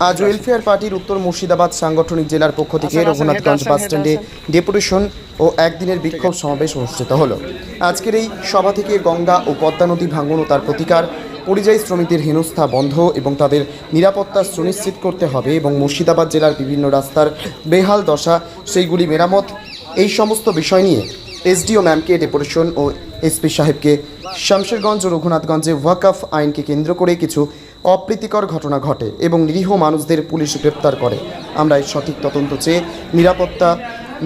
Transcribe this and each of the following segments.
আজ ওয়েলফেয়ার পার্টির উত্তর মুর্শিদাবাদ সাংগঠনিক জেলার পক্ষ থেকে রঘুনাথগঞ্জ হেড বাস স্ট্যান্ডে হেড ডেপুটেশন ও একদিনের বিক্ষোভ সমাবেশ অনুষ্ঠিত হলো। আজকের এই সভা থেকে গঙ্গা ও পদ্মা নদী ভাঙন ও তার প্রতিকার পরিযায়ী শ্রমিকদের হেনস্থা বন্ধ এবং তাদের নিরাপত্তা সুনিশ্চিত করতে হবে এবং মুর্শিদাবাদ জেলার বিভিন্ন রাস্তার বেহাল দশা সেইগুলি মেরামত এই সমস্ত বিষয় নিয়ে এসডিও ম্যামকে ডেপুটেশন ও এসপি সাহেবকে শামশেরগঞ্জ ও রঘুনাথগঞ্জে ওয়াকফ আইনকে কেন্দ্র করে কিছু অপ্রীতিকর ঘটনা ঘটে এবং নিরীহ মানুষদের পুলিশ গ্রেপ্তার করে। আমরা এর সঠিক তদন্ত চেয়ে নিরাপত্তা,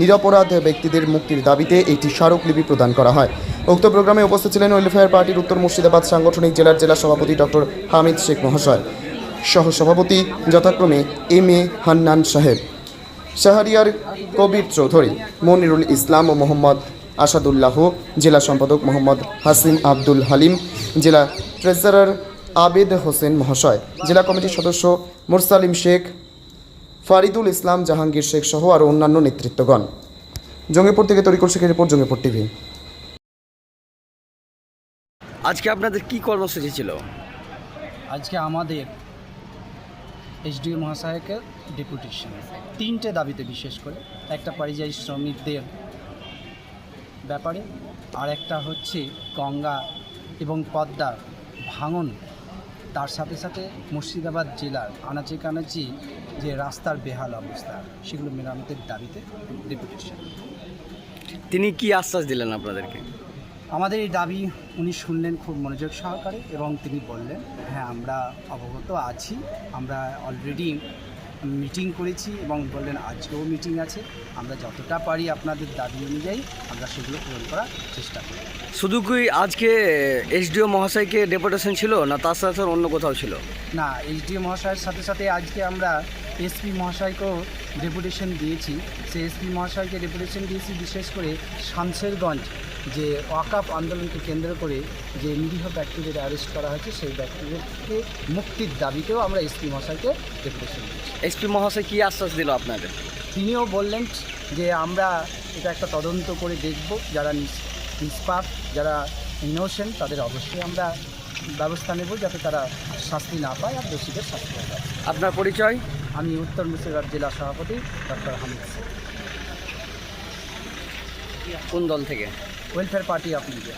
নিরপরাধ ব্যক্তিদের মুক্তির দাবিতে একটি স্মারকলিপি প্রদান করা হয়। উক্ত প্রোগ্রামে উপস্থিত ছিলেন ওয়েলফেয়ার পার্টির উত্তর মুর্শিদাবাদ সাংগঠনিক জেলার জেলা সভাপতি ডক্টর হামিদ শেখ মহাশয় সহ সভাপতি যথাক্রমে এম এ হান্নান সাহেব, শাহরিয়ার কবির চৌধুরী, মনিরুল ইসলাম ও মোহাম্মদ আসাদুল্লাহ, জেলা সম্পাদক মোহাম্মদ হাসিম আব্দুল হালিম, জেলা ট্রেজারার আবেদ হোসেন মহাশয়। জেলা কমিটির সদস্য মুরসালিম শেখ ফারিদুল ইসলাম জাহাঙ্গীর শেখ সহ আরও অন্যান্য নেতৃত্বগণ। জঙ্গিপুর থেকে তরিকুল শেখের রিপোর্ট জঙ্গিপুর টিভি। আজকে আপনাদের কি কর্মসূচি ছিল? আজকে আমাদের এসডিও মহাশয়কের ডেপুটেশন তিনটে দাবিতে বিশেষ করে একটা পরিযায়ী শ্রমিকদের ব্যাপারে আর একটা হচ্ছে গঙ্গা এবং পদ্মার ভাঙন। তার সাথে সাথে মুর্শিদাবাদ জেলার আনাচে কানাচি যে রাস্তার বেহাল অবস্থা সেগুলো মেরামতের দাবিতে ডেপুটেশন তিনি কি আশ্বাস দিলেন আপনাদেরকে? আমাদের এই দাবি উনি শুনলেন খুব মনোযোগ সহকারে এবং তিনি বললেন হ্যাঁ আমরা অবগত আছি। আমরা অলরেডি মিটিং করেছি এবং বললেন আজকেও মিটিং আছে। আমরা যতটা পারি আপনাদের দাবি অনুযায়ী আমরা সেগুলো পূরণ করার চেষ্টা করি শুধু কি আজকে এসডিও মহাশয়কে ডেপুটেশন ছিল না তার সাথে সাথে অন্য কোথাও ছিল? না এইচডিও মহাশয়ের সাথে সাথে আজকে আমরা এসপি মহাশয়কেও ডেপুটেশন দিয়েছি। সেই এসপি মহাশয়কে ডেপুটেশন দিয়েছি বিশেষ করে শামশেরগঞ্জ যে ওয়াকাপ আন্দোলনকে কেন্দ্র করে যে নিরীহ ব্যক্তিদের অ্যারেস্ট করা হয়েছে সেই ব্যক্তিদেরকে মুক্তির দাবিতেও আমরা এসপি মহাশয়কে ডেপুটেশন দিয়েছি। এসপি মহাশয় কী আশ্বাস দিল আপনাদের? তিনিও বললেন যে আমরা এটা একটা তদন্ত করে দেখব যারা নিষ্পাপ যারা ইনোসেন্ট তাদের অবশ্যই আমরা ব্যবস্থা নেব যাতে তারা শাস্তি না পায় আর দোষীদের শাস্তি না পায়। আপনার পরিচয়? আমি উত্তর মুর্শিদাবাদ জেলা সভাপতি ডক্টর হামিদ। কোন দল থেকে? Welfare party of India